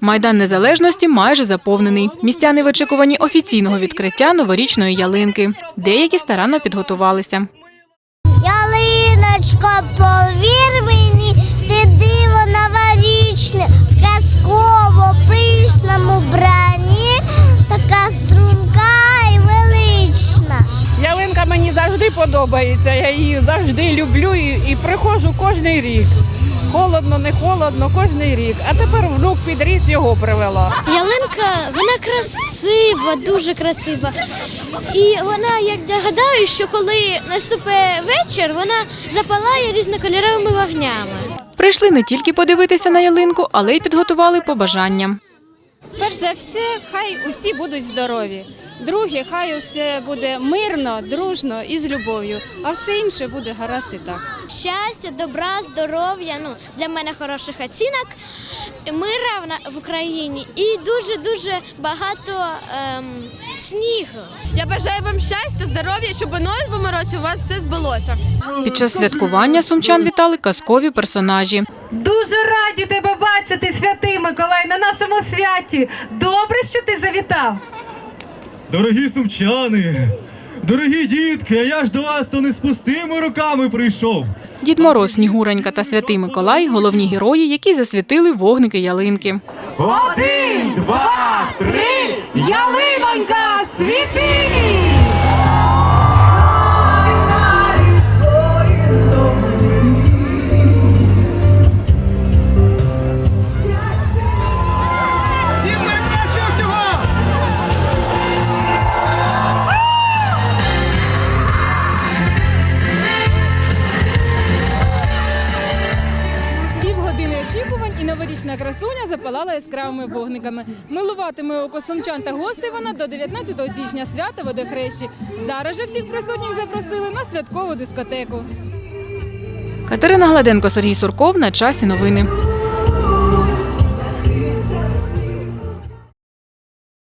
Майдан Незалежності майже заповнений. Містяни в очікуванні офіційного відкриття новорічної ялинки. Деякі старанно підготувалися. Ялиночко, повір мені, ти диво новорічне, в казково пишному брані, така струнка і велична. Ялинка мені завжди подобається. Я її завжди люблю і, і приходжу кожен рік. Холодно, не холодно, кожен рік. А тепер внук підріс, його привела. Ялинка, вона красива, дуже красива. І вона, як я гадаю, що коли наступить вечір, вона запалає різнокольоровими вогнями. Прийшли не тільки подивитися на ялинку, але й підготували побажання. Перш за все, хай усі будуть здорові. Друге, хай усе буде мирно, дружно і з любов'ю, а все інше буде гаразд і так. Щастя, добра, здоров'я, ну для мене хороших оцінок, мира в на- в Україні і дуже дуже багато ем, снігу. Я бажаю вам щастя, здоров'я, щоб у новому році у вас все збулося. Під час святкування сумчан вітали казкові персонажі. Дуже раді тебе бачити, святий Миколай, на нашому святі. Добре, що ти завітав. Дорогі сумчани, дорогі дітки, а я ж до вас то не з пустими руками прийшов. Дід Мороз, Снігуренька та Святий Миколай головні герої, які засвітили вогники ялинки. Один, два, три, ялинонька, світи! Новорічна красуня запалала яскравими вогниками. Милуватиме око сумчан та гостей вона до 19 січня свята водохрещі. Зараз же всіх присутніх запросили на святкову дискотеку. Катерина Гладенко, Сергій Сурков на часі новини.